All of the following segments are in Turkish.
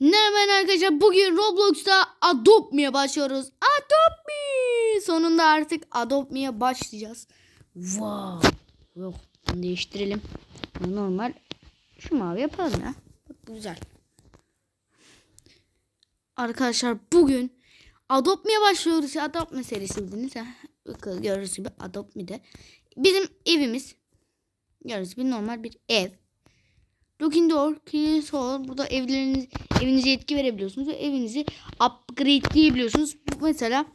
Merhaba arkadaşlar. Bugün Roblox'ta Adopt Me'ye başlıyoruz. Adopt Me! Sonunda artık Adopt Me'ye başlayacağız. Wow. Yok. Bunu değiştirelim. Normal. Şu mavi yapalım ya. Bak güzel. Arkadaşlar bugün Adopt Me'ye başlıyoruz. Adopt Me serisi bildiniz Gördüğünüz gibi Adopt Me'de. Bizim evimiz. Gördüğünüz gibi normal bir ev. Looking door, clear hall. Burada evleriniz, evinize etki verebiliyorsunuz ve evinizi upgrade'leyebiliyorsunuz. Mesela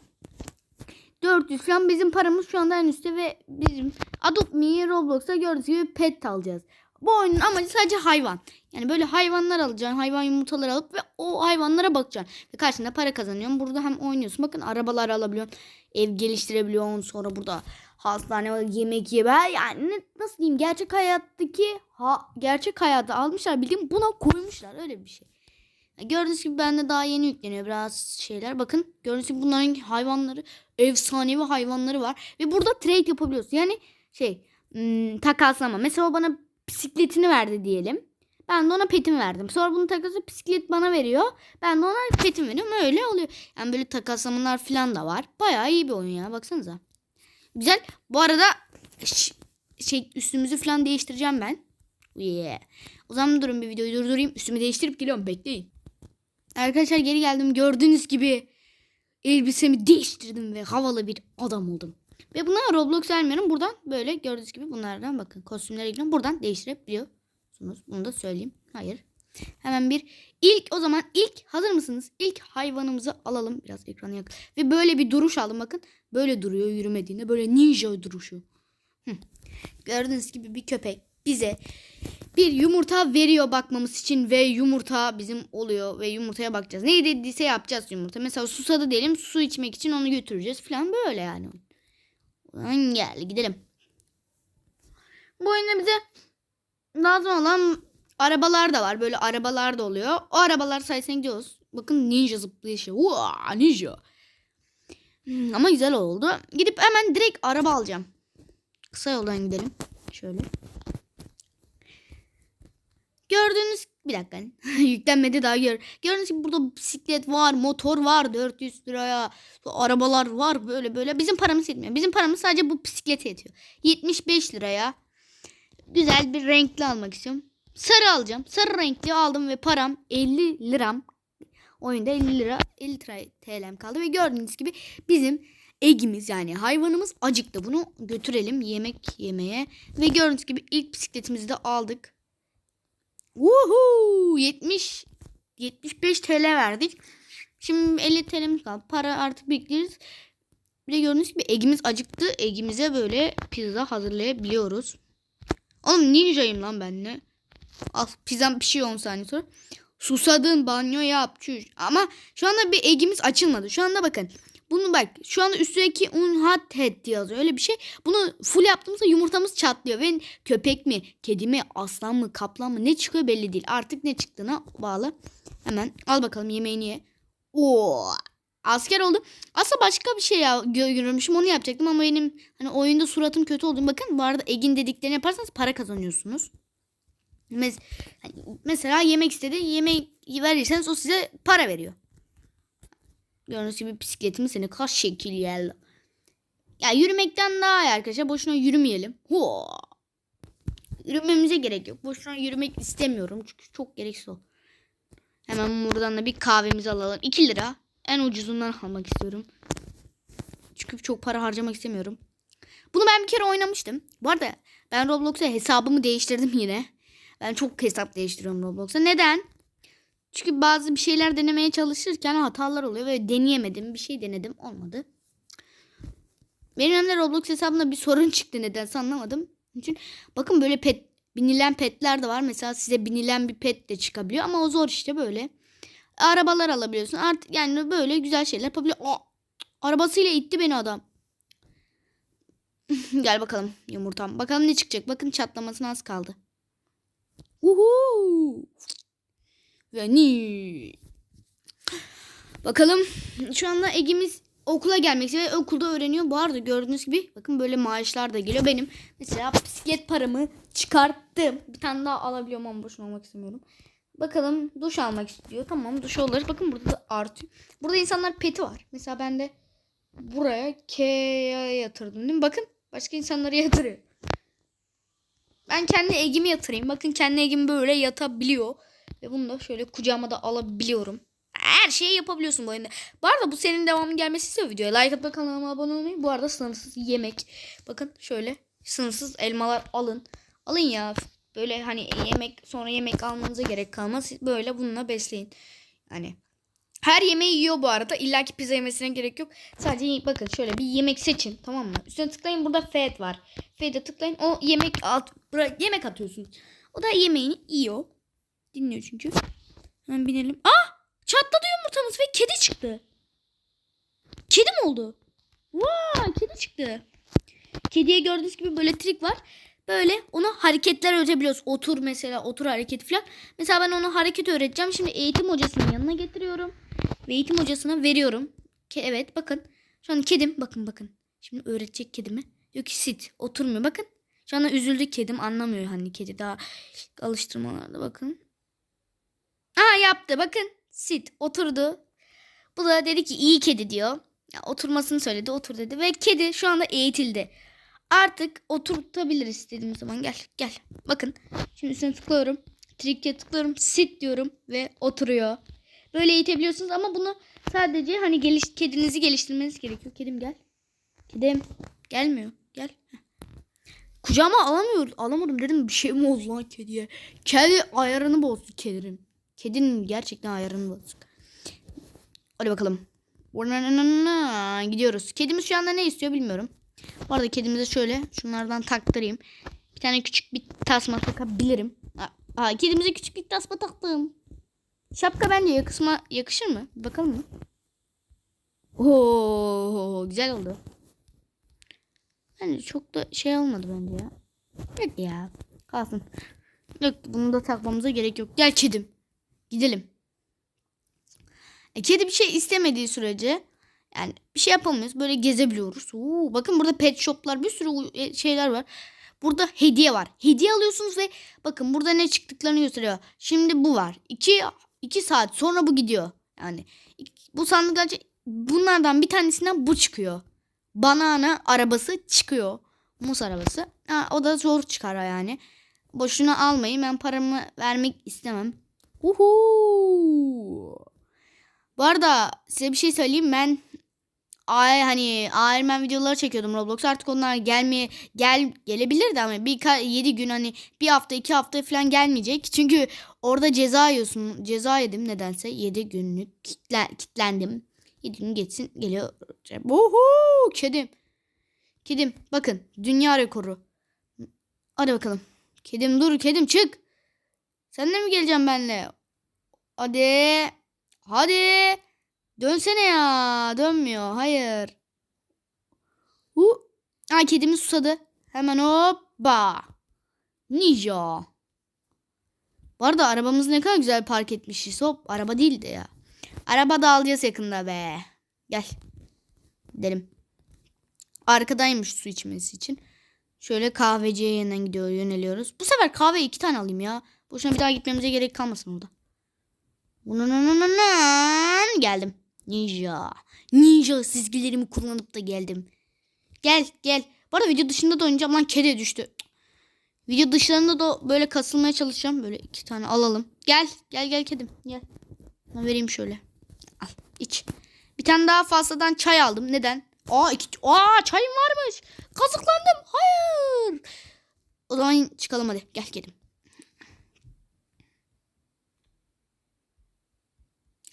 400 falan bizim paramız şu anda en üstte ve bizim Adopt Me'yi Roblox'ta gördüğünüz gibi pet alacağız. Bu oyunun amacı sadece hayvan. Yani böyle hayvanlar alacaksın. Hayvan yumurtaları alıp ve o hayvanlara bakacaksın. Ve karşında para kazanıyorsun. Burada hem oynuyorsun. Bakın arabalar alabiliyorsun. Ev geliştirebiliyorsun. Sonra burada hastane yemek yeme. Yani nasıl diyeyim gerçek hayattaki ha, gerçek hayata almışlar bildiğim buna koymuşlar öyle bir şey. Gördüğünüz gibi bende daha yeni yükleniyor biraz şeyler. Bakın gördüğünüz gibi bunların hayvanları efsanevi hayvanları var. Ve burada trade yapabiliyorsun. Yani şey hmm, takaslama. Mesela bana bisikletini verdi diyelim. Ben de ona petimi verdim. Sonra bunu takası bisiklet bana veriyor. Ben de ona petimi veriyorum. Öyle oluyor. Yani böyle takaslamalar falan da var. Bayağı iyi bir oyun ya. Baksanıza. Güzel. Bu arada şey üstümüzü falan değiştireceğim ben. Yeah. O zaman durun bir videoyu durdurayım. Üstümü değiştirip geliyorum. Bekleyin. Arkadaşlar geri geldim. Gördüğünüz gibi elbisemi değiştirdim ve havalı bir adam oldum. Ve buna Roblox vermiyorum. Buradan böyle gördüğünüz gibi bunlardan bakın kostümlere gidiyorum. Buradan değiştirebiliyorsunuz. Bunu da söyleyeyim. Hayır. Hemen bir ilk o zaman ilk hazır mısınız? İlk hayvanımızı alalım. Biraz ekranı yak. Ve böyle bir duruş aldım bakın. Böyle duruyor yürümediğinde. Böyle ninja duruşu. Hı. Gördüğünüz gibi bir köpek bize bir yumurta veriyor bakmamız için ve yumurta bizim oluyor ve yumurtaya bakacağız. Ne dediyse yapacağız yumurta. Mesela susadı diyelim su içmek için onu götüreceğiz falan böyle yani. Ulan gel gidelim. Bu oyunda bize lazım olan arabalar da var. Böyle arabalar da oluyor. O arabalar sayesinde gidiyoruz. Bakın ninja zıplayışı. Uaa, ninja. Hmm, ama güzel oldu. Gidip hemen direkt araba alacağım. Kısa yoldan gidelim. Şöyle. Gördüğünüz bir dakika. Yüklenmedi daha gör. Gördüğünüz gibi burada bisiklet var, motor var 400 liraya. Arabalar var böyle böyle. Bizim paramız yetmiyor. Bizim paramız sadece bu bisiklete yetiyor. 75 liraya. Güzel bir renkli almak istiyorum. Sarı alacağım. Sarı renkli aldım ve param 50 liram. Oyunda 50 lira 50 lira TL'm kaldı ve gördüğünüz gibi bizim egimiz yani hayvanımız acıktı. Bunu götürelim yemek yemeye ve gördüğünüz gibi ilk bisikletimizi de aldık. Woohoo! 70 75 TL verdik. Şimdi 50 TL'miz kaldı. Para artık bekleriz. Bir de gördüğünüz gibi egimiz acıktı. Egimize böyle pizza hazırlayabiliyoruz. Oğlum ninjayım lan ben ne? Al pizzam pişiyor 10 saniye sonra. Susadın banyo yap çüş. Ama şu anda bir egimiz açılmadı. Şu anda bakın. Bunu bak şu anda üstteki unhat head diye yazıyor. Öyle bir şey. Bunu full yaptığımızda yumurtamız çatlıyor. Ve köpek mi, kedi mi, aslan mı, kaplan mı ne çıkıyor belli değil. Artık ne çıktığına bağlı. Hemen al bakalım yemeğini ye. Oo, asker oldu. Aslında başka bir şey ya gö- görmüşüm onu yapacaktım ama benim hani oyunda suratım kötü oldu. Bakın bu arada Egin dediklerini yaparsanız para kazanıyorsunuz. Mes- mesela yemek istedi. Yemek verirseniz o size para veriyor. Gördüğünüz gibi bisikletimi seni kaç şekil yer. Ya yürümekten daha iyi arkadaşlar. Boşuna yürümeyelim. Ho. Yürümemize gerek yok. Boşuna yürümek istemiyorum. Çünkü çok gereksiz o. Hemen buradan da bir kahvemizi alalım. 2 lira. En ucuzundan almak istiyorum. Çünkü çok para harcamak istemiyorum. Bunu ben bir kere oynamıştım. Bu arada ben Roblox'a hesabımı değiştirdim yine. Ben çok hesap değiştiriyorum Roblox'a. Neden? Çünkü bazı bir şeyler denemeye çalışırken hatalar oluyor ve deneyemedim. Bir şey denedim olmadı. Benim de Roblox hesabımda bir sorun çıktı nedense anlamadım. İçin bakın böyle pet binilen petler de var. Mesela size binilen bir pet de çıkabiliyor ama o zor işte böyle. Arabalar alabiliyorsun. Artık yani böyle güzel şeyler yapabiliyor. Aa, arabasıyla itti beni adam. Gel bakalım yumurtam. Bakalım ne çıkacak. Bakın çatlamasına az kaldı. Uhu. Ve ni. Bakalım şu anda Egimiz okula gelmek ve Okulda öğreniyor. Bu arada gördüğünüz gibi bakın böyle maaşlar da geliyor. Benim mesela bisiklet paramı çıkarttım. Bir tane daha alabiliyorum ama boşuna almak istemiyorum. Bakalım duş almak istiyor. Tamam duş olur. Bakın burada da artıyor. Burada insanlar peti var. Mesela ben de buraya K'ye yatırdım değil mi? Bakın başka insanları yatırıyor. Ben kendi egimi yatırayım. Bakın kendi egim böyle yatabiliyor. Ve bunu da şöyle kucağıma da alabiliyorum. Her şeyi yapabiliyorsun bu oyunda. Bu arada bu senin devamı gelmesi istiyor videoya. Like atmayı kanalıma abone olmayı. Bu arada sınırsız yemek. Bakın şöyle sınırsız elmalar alın. Alın ya. Böyle hani yemek sonra yemek almanıza gerek kalmaz. Böyle bununla besleyin. Yani her yemeği yiyor bu arada. İlla ki pizza yemesine gerek yok. Sadece bakın şöyle bir yemek seçin. Tamam mı? Üstüne tıklayın. Burada feed var. Feed'e tıklayın. O yemek at, bırak, yemek atıyorsunuz. O da yemeğini yiyor. Dinliyor çünkü. Hemen binelim. Ah! Çatladı yumurtamız ve kedi çıktı. Kedi mi oldu? Vay kedi çıktı. Kediye gördüğünüz gibi böyle trik var. Böyle ona hareketler öğretebiliyoruz. Otur mesela otur hareketi falan. Mesela ben ona hareket öğreteceğim. Şimdi eğitim hocasının yanına getiriyorum. Ve eğitim hocasına veriyorum. Ke evet bakın. Şu an kedim bakın bakın. Şimdi öğretecek kedimi. Diyor ki sit oturmuyor bakın. Şu anda üzüldü kedim anlamıyor hani kedi daha alıştırmalarda bakın. Aa yaptı bakın. Sit oturdu. Bu da dedi ki iyi kedi diyor. Ya, oturmasını söyledi otur dedi. Ve kedi şu anda eğitildi. Artık oturtabiliriz istediğim zaman. Gel gel. Bakın. Şimdi üstüne tıklıyorum. Trik'e tıklıyorum. Sit diyorum ve oturuyor. Böyle eğitebiliyorsunuz ama bunu sadece hani geliş, kedinizi geliştirmeniz gerekiyor. Kedim gel. Kedim gelmiyor. Gel. Heh. Kucağıma alamıyorum. Alamadım dedim bir şey mi oldu lan kediye? Kedi ayarını bozdu kedinin. Kedinin gerçekten ayarını bozdu. Hadi bakalım. Gidiyoruz. Kedimiz şu anda ne istiyor bilmiyorum. Bu arada kedimize şöyle şunlardan taktırayım. Bir tane küçük bir tasma takabilirim. Aa, kedimize küçük bir tasma taktım. Şapka bence yakışma, yakışır mı? Bakalım mı? Oo, güzel oldu. Yani çok da şey olmadı bence ya. Yok ya. Kalsın. Yok bunu da takmamıza gerek yok. Gel kedim. Gidelim. E, kedi bir şey istemediği sürece yani bir şey yapamıyoruz. Böyle gezebiliyoruz. Oo, bakın burada pet shoplar bir sürü e, şeyler var. Burada hediye var. Hediye alıyorsunuz ve bakın burada ne çıktıklarını gösteriyor. Şimdi bu var. 2 2 saat sonra bu gidiyor. Yani bu sandıklar bunlardan bir tanesinden bu çıkıyor. Banana arabası çıkıyor. Muz arabası. Ha, o da zor çıkar yani. Boşuna almayın. Ben paramı vermek istemem. Uhu. Bu arada size bir şey söyleyeyim. Ben ay hani Iron videoları çekiyordum Roblox. Artık onlar gelmeye gel gelebilirdi ama bir 7 gün hani bir hafta iki hafta falan gelmeyecek. Çünkü orada ceza yiyorsun. Ceza yedim nedense 7 günlük kitle, kitlendim. 7 gün geçsin geliyor. Uhu kedim. Kedim bakın dünya rekoru. Hadi bakalım. Kedim dur kedim çık. Sen de mi geleceksin benimle? Hadi. Hadi. Dönsene ya. Dönmüyor. Hayır. Hu. Aa kedimiz susadı. Hemen hoppa. Ninja. Bu arada arabamız ne kadar güzel park etmişiz. Hop araba değildi ya. Araba da alacağız yakında be. Gel. Gidelim. Arkadaymış su içmesi için. Şöyle kahveciye yeniden gidiyor yöneliyoruz. Bu sefer kahve iki tane alayım ya. Boşuna bir daha gitmemize gerek kalmasın orada. Geldim. Ninja. Ninja çizgilerimi kullanıp da geldim. Gel gel. Bu arada video dışında da oynayacağım lan kedi düştü. Video dışlarında da böyle kasılmaya çalışacağım. Böyle iki tane alalım. Gel gel gel kedim gel. Ben vereyim şöyle. İç. Bir tane daha fazladan çay aldım. Neden? Aa, iki, aa çayım varmış. Kazıklandım. Hayır. O zaman çıkalım hadi. Gel gelin.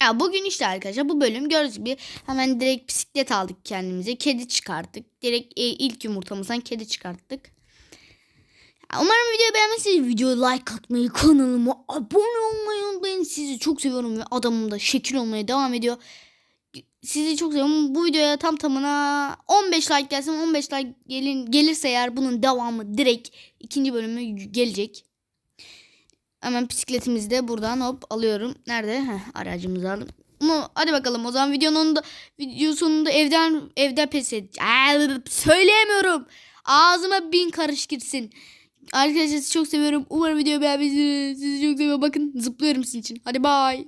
Ya bugün işte arkadaşlar bu bölüm gördüğünüz gibi hemen direkt bisiklet aldık kendimize. Kedi çıkarttık. Direkt e, ilk yumurtamızdan kedi çıkarttık. Umarım videoyu beğenmişsiniz. Videoya like atmayı, kanalıma abone olmayı unutmayın. Sizi çok seviyorum ve adamım da şekil olmaya devam ediyor. Sizi çok seviyorum. Bu videoya tam tamına 15 like gelsin. 15 like gelin, gelirse eğer bunun devamı direkt ikinci bölümü gelecek. Hemen bisikletimizi de buradan hop alıyorum. Nerede? Heh, aracımızı aldım. Ama hadi bakalım o zaman videonun da video sonunda evden evde pes et. Aa, söyleyemiyorum. Ağzıma bin karış girsin. Arkadaşlar sizi çok seviyorum. Umarım videoyu beğenmişsiniz. Sizi çok seviyorum. Bakın zıplıyorum sizin için. Hadi bay.